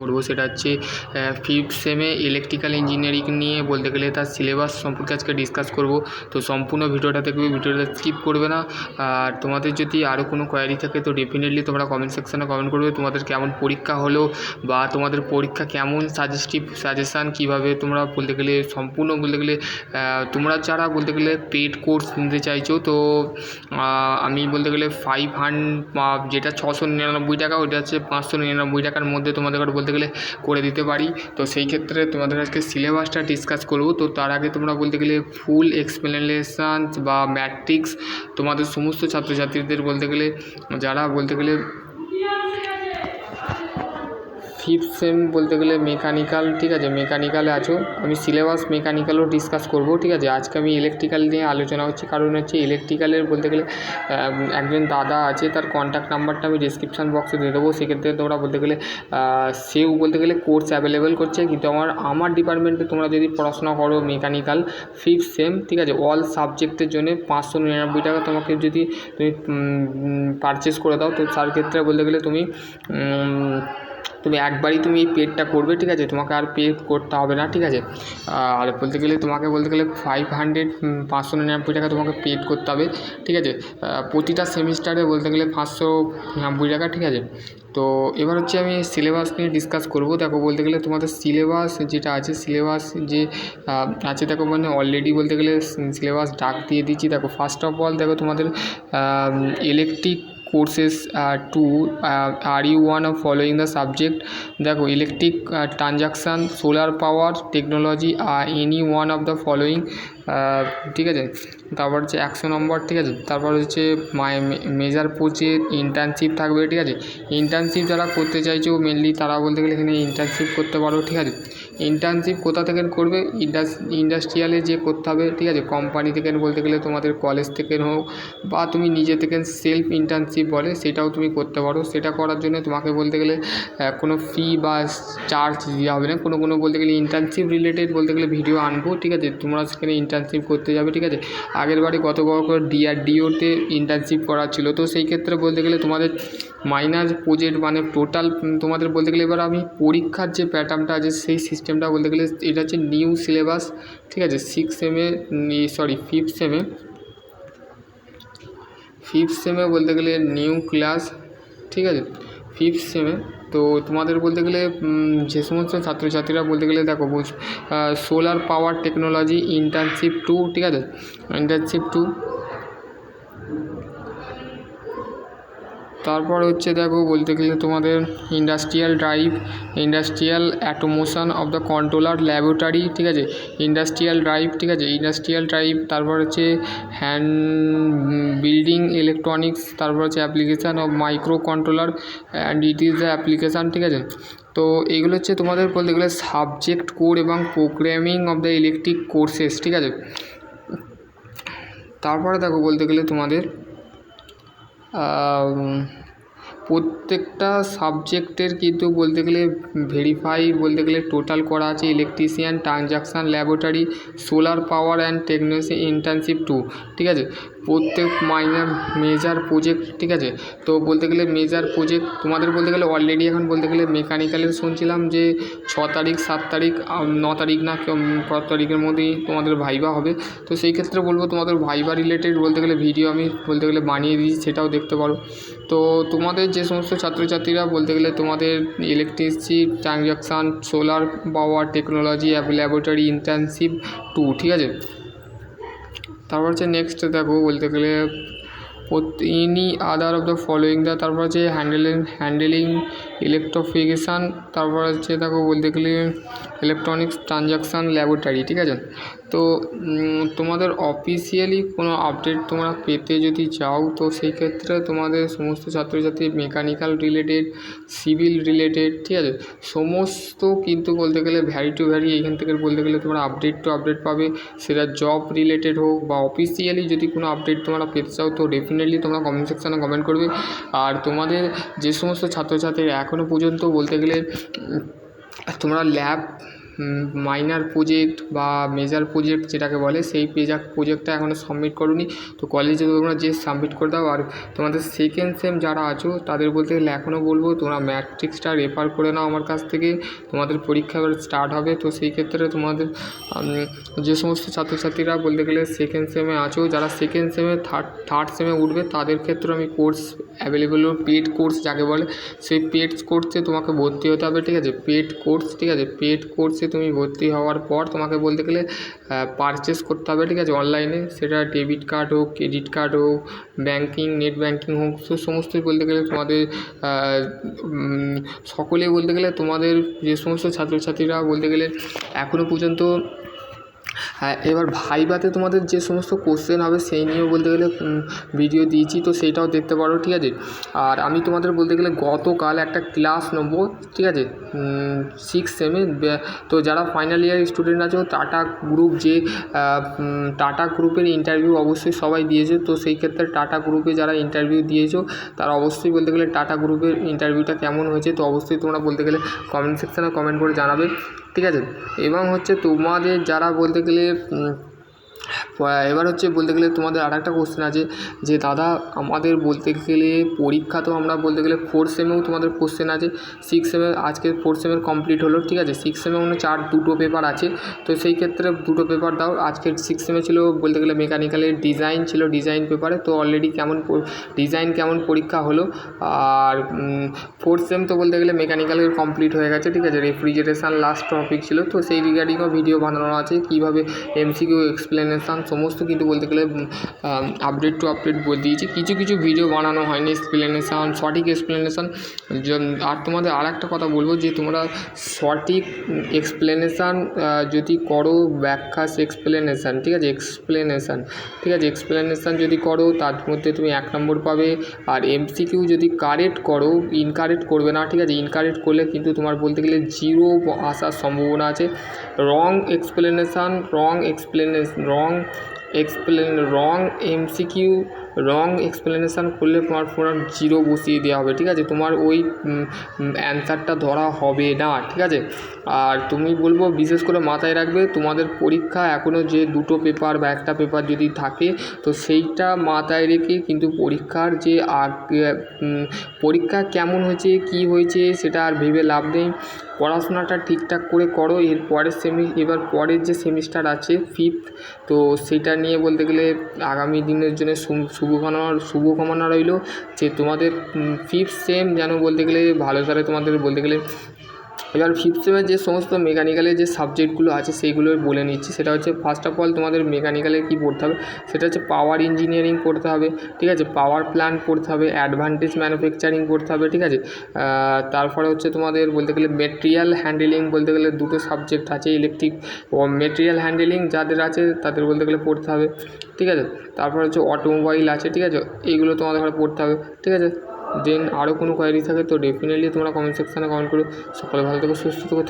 করব সেটা হচ্ছে ফিফথ সেমে ইলেকট্রিক্যাল ইঞ্জিনিয়ারিং নিয়ে বলতে গেলে তার সিলেবাস সম্পর্কে আজকে ডিসকাস করব। তো সম্পূর্ণ ভিডিওটা দেখবে, ভিডিওটা স্কিপ করবে না। আর তোমাদের যদি আরও কোনো কোয়ারি থাকে, তো ডেফিনেটলি তোমরা কমেন্ট সেকশানে কমেন্ট করবে। তোমাদের কেমন পরীক্ষা হলো বা তোমাদের পরীক্ষা কেমন সাজেস্টিভ সাজেশান কীভাবে তোমরা বলতে গেলে সম্পূর্ণ বলতে গেলে তোমরা যারা বলতে গেলে পেড কোর্স নিতে চাইছো, তো আমি বলতে গেলে ফাইভ হান্ড যেটা ছশো নিরানব্বই টাকা, ওইটা হচ্ছে পাঁচশো নিরানব্বই টাকার মধ্যে তোমাদের বলতে গেলে করে দিতে পারি। তো সেই ক্ষেত্রে তোমাদের আজকে সিলেবাসটা ডিসকাস করব। তো তার আগে তোমরা বলতে গেলে ফুল এক্সপ্লেনেশান বা ম্যাট্রিক্স তোমাদের সমস্ত ছাত্রছাত্রীদের বলতে গেলে, যারা বলতে গেলে ফিফথ সেম বলতে গেলে মেকানিক্যাল ঠিক আছে? মেকানিক্যালে আছো। আমি সিলেবাস মেকানিক্যালও ডিসকাস করব, ঠিক আছে? আজকে আমি ইলেকট্রিক্যাল নিয়ে আলোচনা হচ্ছে। কারণ হচ্ছে ইলেকট্রিক্যালের বলতে গেলে একজন দাদা আছে, তার কন্ট্যাক্ট নাম্বারটা আমি ডিসক্রিপশান বক্সে দিয়ে দেবো। সেক্ষেত্রে তোমরা বলতে গেলে সেও বলতে গেলে কোর্স অ্যাভেলেবেল করছে। কিন্তু আমার আমার ডিপার্টমেন্টে তোমরা যদি পড়াশোনা করো মেকানিক্যাল ফিফথ সেম ঠিক আছে? অল সাবজেক্টের জন্য পাঁচশো নিরানব্বই টাকা তোমাকে যদি তুমি পারচেস করে দাও। তো তার ক্ষেত্রে বলতে গেলে তুমি তুমি একবারই তুমি এই পেডটা করবে, ঠিক আছে? তোমাকে আর পে করতে হবে না, ঠিক আছে? আর বলতে গেলে তোমাকে বলতে গেলে ফাইভ হান্ড্রেড পাঁচশো নিরানব্বই টাকা তোমাকে পেড করতে হবে, ঠিক আছে? প্রতিটা সেমিস্টারে বলতে গেলে পাঁচশো নব্বই টাকা, ঠিক আছে? তো এবার হচ্ছে আমি সিলেবাস নিয়ে ডিসকাস করব। দেখো, বলতে গেলে তোমাদের সিলেবাস যেটা আছে সিলেবাস যে আছে, দেখো মানে অলরেডি বলতে গেলে সিলেবাস ডাক দিয়ে দিচ্ছি। দেখো ফার্স্ট অফ অল দেখো, তোমাদের electric two uh, are you one of following the subject? দেখো electric transaction solar power technology R any one of the following ঠিক আছে? তারপর হচ্ছে একশো নম্বর ঠিক আছে? তারপর হচ্ছে মেজার পোচে ইন্টার্নশিপ থাকবে ঠিক আছে? ইন্টার্নশিপ যারা করতে চাইছো মেনলি তারা বলতে গেলে এখানে ইন্টার্নশিপ করতে পারো ঠিক আছে? ইন্টার্নশিপ কোথা থেকে করবে? ইন্ডাস ইন্ডাস্ট্রিয়ালে যে করতে হবে, ঠিক আছে? কোম্পানি থেকে বলতে গেলে তোমাদের কলেজ থেকে হোক বা তুমি নিজে থেকে সেলফ ইন্টার্নশিপ বলে, সেটাও তুমি করতে পারো। সেটা করার জন্য তোমাকে বলতে গেলে কোনো ফি বা চার্জ দেওয়া হবে না। কোনো কোনো বলতে গেলে ইন্টার্নশিপ রিলেটেড বলতে গেলে ভিডিও আনব, ঠিক আছে? তোমরা সেখানে ইন্টার্নশিপ করতে যাবে, ঠিক আছে? আগের বারে গত বছর ডিআরডিওতে ইন্টার্নশিপ করা ছিল। তো সেই ক্ষেত্রে বলতে গেলে তোমাদের মাইনাস প্রজেক্ট মানে টোটাল তোমাদের বলতে গেলে এবার আমি পরীক্ষার যে প্যাটার্নটা আছে, সেই সিস্টেমটা বলতে গেলে এটা হচ্ছে নিউ সিলেবাস, ঠিক আছে? সিক্স সেমে সরি ফিফথ সেমে ফিফথ সেমে বলতে গেলে নিউ ক্লাস, ঠিক আছে? ফিফথ সেমে তো তোমাদের বলতে গেলে যে সমস্ত ছাত্রছাত্রীরা বলতে গেলে দেখো solar power technology internship two ঠিক আছে? ইন্টার্নশিপ টু তারপর হচ্ছে দেখো বলতে গেলে তোমাদের industrial drive industrial automation of the controller laboratory ঠিক আছে? ইন্ডাস্ট্রিয়াল ড্রাইভ ঠিক আছে? ইন্ডাস্ট্রিয়াল ড্রাইভ তারপর হচ্ছে হ্যান্ড বিল্ডিং ইলেকট্রনিক্স তারপর হচ্ছে application of micro controller and it is the application ঠিক আছে? তো এগুলো হচ্ছে তোমাদের বলতে গেলে সাবজেক্ট কোড এবং programming of the electric courses ঠিক আছে? তারপরে দেখো বলতে গেলে তোমাদের প্রত্যেকটা সাবজেক্টের কিন্তু বলতে গেলে ভেরিফাই বলতে গেলে টোটাল করা আছে। Electrician transaction laboratory solar power and technology internship two ঠিক আছে? প্রত্যেক মাইনার মেজার প্রজেক্ট ঠিক আছে? তো বলতে গেলে মেজার প্রজেক্ট তোমাদের বলতে গেলে অলরেডি এখন বলতে গেলে মেকানিক্যালের শুনছিলাম যে ছ তারিখ, সাত তারিখ ন তারিখ না কত তারিখের মধ্যেই তোমাদের ভাইবা হবে। তো সেই ক্ষেত্রে বলব তোমাদের ভাইবা রিলেটেড বলতে গেলে ভিডিও আমি বলতে গেলে বানিয়ে দিয়েছি, সেটাও দেখতে পারো। তো তোমাদের যে সমস্ত ছাত্রছাত্রীরা বলতে গেলে তোমাদের electricity transaction solar power technology laboratory internship two ঠিক আছে? তারপর হচ্ছে নেক্সট দেখো বলতে গেলে any other of the following দা তারপর হচ্ছে হ্যান্ডেলিং হ্যান্ডেলিং ইলেকট্রোফিকেশান তারপর হচ্ছে দেখো বলতে গেলে ইলেকট্রনিক্স ট্রানজাকশান ল্যাবরেটরি ঠিক আছে? তো তোমাদের অফিসিয়ালি কোনো আপডেট তোমরা পেতে যদি চাও, তো সেই ক্ষেত্রে তোমাদের সমস্ত ছাত্রছাত্রী মেকানিক্যাল রিলেটেড সিভিল রিলেটেড ঠিক আছে? সমস্ত কিন্তু বলতে গেলে ভ্যারি টু ভ্যারি এইখান থেকে বলতে গেলে তোমরা আপডেট টু আপডেট পাবে। সেটা জব রিলেটেড হোক বা অফিসিয়ালি যদি কোনো আপডেট তোমরা পেতে চাও, তো ডেফিনেটলি তোমরা কমেন্ট সেকশানে কমেন্ট করবে। আর তোমাদের যে সমস্ত ছাত্রছাত্রীরা এখনও পর্যন্ত বলতে গেলে তোমরা ল্যাব মাইনার প্রজেক্ট বা মেজর প্রজেক্ট যেটাকে বলে, সেই পেজা প্রজেক্টটা এখনও সাবমিট করোনি। তো কলেজে তোমরা যে সাবমিট করে দাও। আর তোমাদের সেকেন্ড সেম যারা আছো, তাদের বলতে গেলে এখনও বলব, তোমরা ম্যাট্রিক্সটা রেফার করে নাও আমার কাছ থেকে। তোমাদের পরীক্ষা এবার স্টার্ট হবে। তো সেই ক্ষেত্রে তোমাদের যে সমস্ত ছাত্রছাত্রীরা বলতে গেলে সেকেন্ড সেমে আছো, যারা সেকেন্ড সেমে থার্ড থার্ড সেমে উঠবে, তাদের ক্ষেত্রে আমি কোর্স অ্যাভেলেবেল পেড কোর্স যাকে বলে, সেই পেড কোর্সে তোমাকে ভর্তি হতে হবে, ঠিক আছে? পেড কোর্স ঠিক আছে? পেড কোর্সে তুমি ভর্তি হওয়ার পর তোমাকে বলতে গেলে পারচেস করতে হবে, ঠিক আছে? অনলাইনে সেটা ডেবিট কার্ড হোক ক্রেডিট কার্ড হোক ব্যাঙ্কিং নেট ব্যাঙ্কিং হোক, সে সমস্তই বলতে গেলে তোমাদের সকলেই বলতে গেলে তোমাদের যে সমস্ত ছাত্রছাত্রীরা বলতে গেলে এখনও পর্যন্ত হ্যাঁ এবার ভাইভাতে তোমাদের যে সমস্ত কোশ্চেন হবে সেই নিয়েও বলতে গেলে ভিডিও দিয়েছি, তো সেইটাও দেখতে পারো, ঠিক আছে? আর আমি তোমাদের বলতে গেলে গতকাল একটা ক্লাস নেব, ঠিক আছে? সিক্স সেমে তো যারা ফাইনাল ইয়ার স্টুডেন্ট আছো টাটা গ্রুপ যে টাটা গ্রুপের ইন্টারভিউ অবশ্যই সবাই দিয়েছে, তো সেই ক্ষেত্রে টাটা গ্রুপে যারা ইন্টারভিউ দিয়েছ, তারা অবশ্যই বলতে গেলে টাটা গ্রুপের ইন্টারভিউটা কেমন হয়েছে, তো অবশ্যই তোমরা বলতে গেলে কমেন্ট সেকশানে কমেন্ট করে জানাবে। ঠিক আছে? এবং হচ্ছে তোমাদের যারা বলতে গেলে এবার হচ্ছে বলতে গেলে তোমাদের আর একটা কোশ্চেন আছে, যে দাদা আমাদের বলতে গেলে পরীক্ষা তো আমরা বলতে গেলে ফোর সেমেও তোমাদের কোশ্চেন আছে সিক্স সেমে আজকে ফোর সেমের কমপ্লিট হলো, ঠিক আছে? সিক্স সেমে মনে চার দুটো পেপার আছে, তো সেই ক্ষেত্রে দুটো পেপার দাও, আজকে সিক্স সেমে ছিল বলতে গেলে মেকানিক্যালের ডিজাইন ছিল ডিজাইন পেপারে তো অলরেডি কেমন ডিজাইন কেমন পরীক্ষা হলো, আর ফোর্থ সেম তো বলতে গেলে মেকানিক্যালের কমপ্লিট হয়ে গেছে, ঠিক আছে? রেফ্রিজারেশান লাস্ট টপিক ছিল, তো সেই রিগার্ডিংও ভিডিও বানানো আছে, কীভাবে এমসিকিউ এক্সপ্লেনেশান সমস্ত কিন্তু বলতে গেলে আপডেট টু আপডেট বলে দিয়েছি। কিছু কিছু ভিডিও বানানো হয়নি এক্সপ্লেনেশান সঠিক এক্সপ্লেনেশান আর তোমাদের আর একটা কথা বলব যে, তোমরা সঠিক এক্সপ্লেনেশান যদি করো ব্যাখ্যা এক্সপ্লেনেশান ঠিক আছে? এক্সপ্লেনেশান ঠিক আছে? এক্সপ্লেনেশান যদি করো, তার মধ্যে তুমি এক নম্বর পাবে। আর এমসিকিউ যদি কারেক্ট করো ইনকারেক্ট করবে না, ঠিক আছে? ইনকারেক্ট করলে কিন্তু তোমার বলতে গেলে জিরো আসার সম্ভাবনা আছে। Wrong explanation wrong explanation wrong explain wrong MCQ wrong explanation করলে তোমার পুরো জিরো বসিয়ে দেওয়া হবে, ঠিক আছে? তোমার ওই অ্যান্সারটা ধরা হবে না, ঠিক আছে? আর তুমি বলব বিশেষ করে মাথায় রাখবে, তোমাদের পরীক্ষা এখনও যে দুটো পেপার বা একটা পেপার যদি থাকে, তো সেইটা মাথায় রেখে কিন্তু পরীক্ষার যে পরীক্ষা কেমন হয়েছে, কী হয়েছে, সেটা আর ভেবে লাভ নেই। পড়াশোনাটা ঠিকঠাক করে করো, এর পরের সেমি এবার পরের যে সেমিস্টার আছে ফিফথ তো সেটা নিয়ে বলতে গেলে আগামী দিনের জন্য শুভকামনা শুভকামনা রইল যে তোমাদের ফিফথ সেম যেন বলতে গেলে ভালো করে তোমাদের বলতে গেলে এবার ফিফথ সেমের যে সমস্ত মেকানিক্যালের যে সাবজেক্টগুলো আছে, সেইগুলো বলে নিচ্ছি। সেটা হচ্ছে ফার্স্ট অফ অল তোমাদের মেকানিক্যালে কী পড়তে হবে? সেটা হচ্ছে পাওয়ার ইঞ্জিনিয়ারিং পড়তে হবে, ঠিক আছে? পাওয়ার প্ল্যান্ট পড়তে হবে অ্যাডভান্টেজ ম্যানুফ্যাকচারিং পড়তে হবে, ঠিক আছে? তারপরে হচ্ছে তোমাদের বলতে গেলে মেটেরিয়াল হ্যান্ডেলিং বলতে গেলে দুটো সাবজেক্ট আছে ইলেকট্রিক ও মেটেরিয়াল হ্যান্ডেলিং যাদের আছে, তাদের বলতে গেলে পড়তে হবে, ঠিক আছে? তারপর হচ্ছে অটোমোবাইল আছে, ঠিক আছে? এইগুলো তোমাদের পড়তে হবে, ঠিক আছে? দেন আরও কোনো কোয়ারি থাকে তো ডেফিনেটলি তোমরা কমেন্ট সেকশানে কমেন্ট করো। সকলে ভালো থেকো, সুস্থ থেকো